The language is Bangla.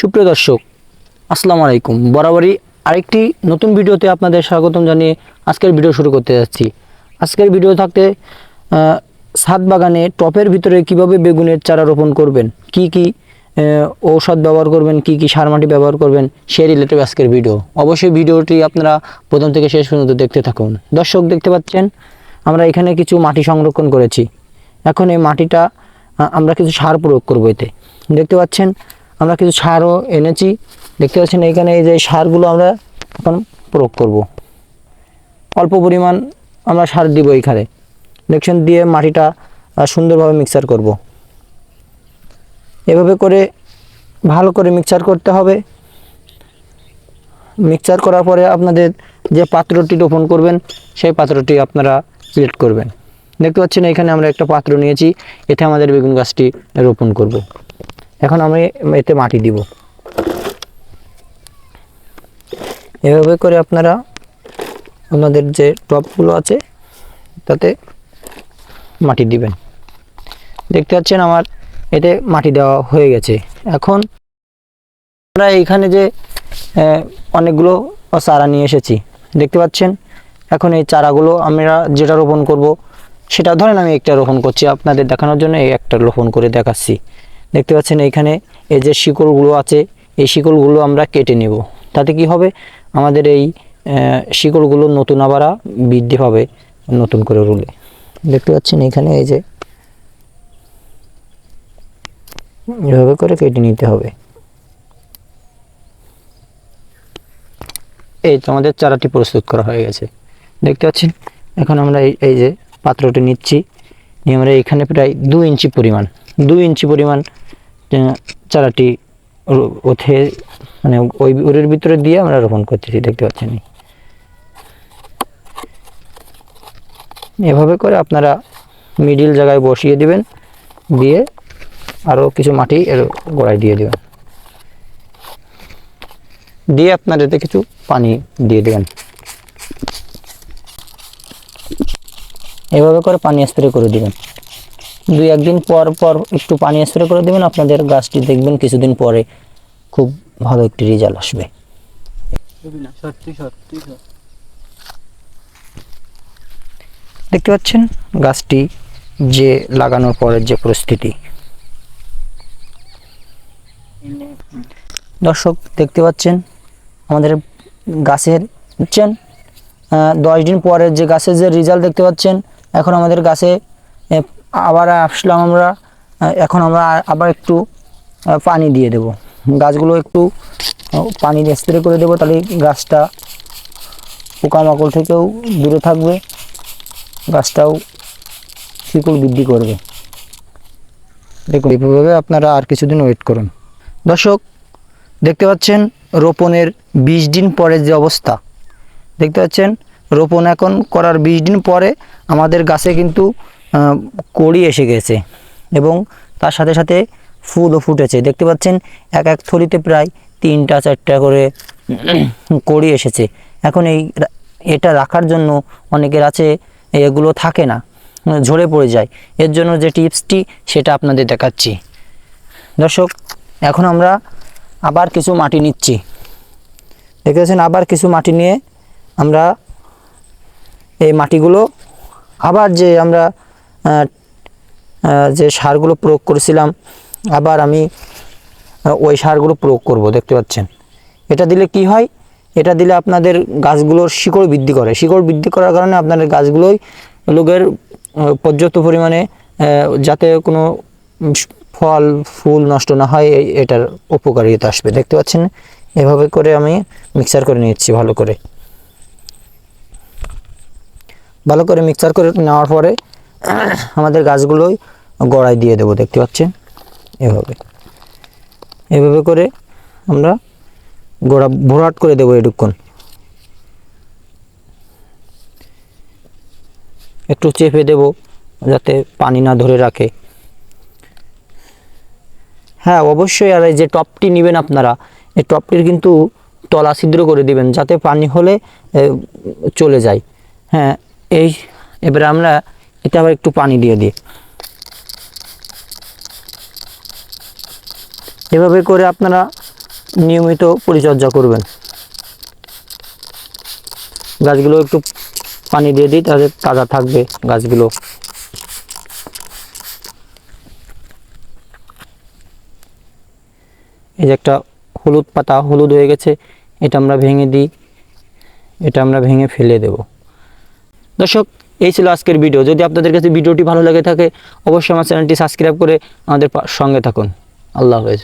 সুপ্রিয় দর্শক, আসসালামু আলাইকুম। বরাবরই আরেকটি নতুন ভিডিওতে আপনাদের স্বাগতম জানিয়ে আজকের ভিডিও শুরু করতে যাচ্ছি। আজকের ভিডিও থাকতে ছাদ বাগানে টপের ভিতরে কীভাবে বেগুনের চারা রোপণ করবেন, কি কি ঔষধ ব্যবহার করবেন, কি কি সার মাটি ব্যবহার করবেন, সে রিলেটেড আজকের ভিডিও। অবশ্যই ভিডিওটি আপনারা প্রথম থেকে শেষ পর্যন্ত দেখতে থাকুন। দর্শক দেখতে পাচ্ছেন, আমরা এখানে কিছু মাটি সংরক্ষণ করেছি। এখন এই মাটিটা আমরা কিছু সার প্রয়োগ করব এতে। দেখতে পাচ্ছেন আমরা কিছু সারও এনেছি। দেখতে পাচ্ছেন এখানে এই যে সারগুলো আমরা এখন প্রয়োগ করব। অল্প পরিমাণ আমরা সার দিব এখানে। দেখছেন দিয়ে মাটিটা সুন্দরভাবে মিক্সার করব। এভাবে করে ভালো করে মিক্সার করতে হবে। মিক্সার করার পরে আপনাদের যে পাত্রটি রোপণ করবেন, সেই পাত্রটি আপনারা সিলেক্ট করবেন। দেখতে পাচ্ছেন এখানে আমরা একটা পাত্র নিয়েছি। এতে আমাদের বেগুন গাছটি রোপণ করব। এখন আমি এতে মাটি দিব। এভাবে করে আপনারা আপনাদের যে টপগুলো আছে, তাতে মাটি দিবেন। দেখতে পাচ্ছেন আমার এতে মাটি দেওয়া হয়ে গেছে। এখন আমরা এইখানে যে অনেকগুলো চারা নিয়ে এসেছি। দেখতে পাচ্ছেন, এখন এই চারাগুলো আমরা যেটা রোপণ করব, সেটা ধরেন আমি একটা রোপণ করছি, আপনাদের দেখানোর জন্য এই একটা রোপণ করে দেখাচ্ছি। দেখতে পাচ্ছেন এইখানে এই যে শিকড়গুলো আছে, এই শিকড়গুলো আমরা কেটে নেব। তাতে কি হবে? আমাদের এই শিকড়গুলো নতুন আবার বৃদ্ধি পাবে নতুন করে রুলে। দেখতে পাচ্ছেন এখানে এই যে এভাবে করে কেটে নিতে হবে। এই তো আমাদের চারাটি প্রস্তুত করা হয়ে গেছে। দেখতে পাচ্ছেন? এখন আমরা এই এই যে পাত্রটি নিচ্ছি। নিয়ে আমরা এখানে প্রায় দু ইঞ্চি পরিমাণ দু ইঞ্চি পরিমাণ চারাটি ওঠে মানে ওই ওরের ভিতরে দিয়ে আমরা রোপণ করতেছি, দেখতে পাচ্ছেন। এভাবে করে আপনারা মিডিল জায়গায় বসিয়ে দিবেন, দিয়ে আরও কিছু মাটি এর গোড়ায় দিয়ে দেবেন। দিয়ে আপনার এতে কিছু পানি দিয়ে দেবেন। এভাবে করে পানি স্প্রে করে দিবেন। দুই একদিন পর পর একটু পানি স্প্রে করে দেবেন আপনাদের গাছটি দেখবেন কিছুদিন পরে খুব ভালো একটি রেজাল্ট আসবে। দেখতে পাচ্ছেন গাছটি যে লাগানোর পরের যে পরিস্থিতি। দর্শক দেখতে পাচ্ছেন আমাদের গাছের বুঝছেন দশ দিন পরে যে গাছের যে রেজাল্ট দেখতে পাচ্ছেন এখন আমাদের গাছে আবার আসলাম আমরা এখন আমরা আবার একটু পানি দিয়ে দেব। গাছগুলো একটু পানি স্প্রে করে দেবো তাহলে গাছটা পোকামাকড় থেকেও দূরে থাকবে, গাছটাও শিকড় বৃদ্ধি করবে। দেখুন, এইভাবে আপনারা আর কিছুদিন ওয়েট করুন। দর্শক, দেখতে পাচ্ছেন রোপণের বিশ দিন পরে যে অবস্থা। দেখতে পাচ্ছেন, রোপণ এখন করার বিশ দিন পরে আমাদের গাছে কিন্তু কড়ি এসে গেছে এবং তার সাথে সাথে ফুলও ফুটেছে। দেখতে পাচ্ছেন, এক এক থলিতে প্রায় তিনটা, চারটা করে কড়ি এসেছে। এখন এই এটা রাখার জন্য অনেকের আছে, এগুলো থাকে না, ঝরে পড়ে যায়। এর জন্য যে টিপসটি, সেটা আপনাদের দেখাচ্ছি। দর্শক, এখন আমরা আবার কিছু মাটি নিচ্ছি। দেখতে পাচ্ছেন, আবার কিছু মাটি নিয়ে আমরা এই মাটিগুলো, আবার যে আমরা যে সারগুলো প্রয়োগ করেছিলাম, আবার আমি ওই সারগুলো প্রয়োগ করব, দেখতে পাচ্ছেন। এটা দিলে কি হয়? এটা দিলে আপনাদের গাছগুলোর শিকড় বৃদ্ধি করে। শিকড় বৃদ্ধি করার কারণে আপনাদের গাছগুলোই লোকের পর্যাপ্ত পরিমাণে যাতে কোনো ফল, ফুল নষ্ট না হয়, এই, এটার উপকারিতা আসবে। দেখতে পাচ্ছেন? এভাবে করে আমি মিক্সার করে নিচ্ছি ভালো করে। ভালো করে মিক্সার করে নেওয়ার পরে আমাদের গাছগুলোই গড়ায় দিয়ে দেবো, দেখতে পাচ্ছেন? এভাবে। এভাবে করে আমরা গোড়া, ভরাট করে দেবো এটুক্ষণ। একটু চেপে দেব যাতে পানি না ধরে রাখে। হ্যাঁ অবশ্যই আর এই যে টপটি নেবেন আপনারা, এই টপটির কিন্তু তলা ছিদ্র করে দিবেন যাতে পানি হলে চলে যায়। হ্যাঁ এই, এবারে আমরা এতে আবার একটু পানি দিয়ে দিই। এভাবে করে আপনারা নিয়মিত পরিচর্যা করবেন। গাছগুলো একটু পানি দিয়ে দিই, তাহলে তাজা থাকবে গাছগুলো। এই যে একটা হলুদ পাতা, হলুদ হয়ে গেছে, এটা আমরা ভেঙে দিই, এটা আমরা ভেঙে ফেলে দেব। দর্শক এই ছিল আজকের ভিডিও। যদি আপনাদের কাছে ভিডিওটি ভালো লাগে থাকে, অবশ্যই আমার চ্যানেলটি সাবস্ক্রাইব করে আমাদের সঙ্গে থাকুন। আল্লাহ হাফেজ।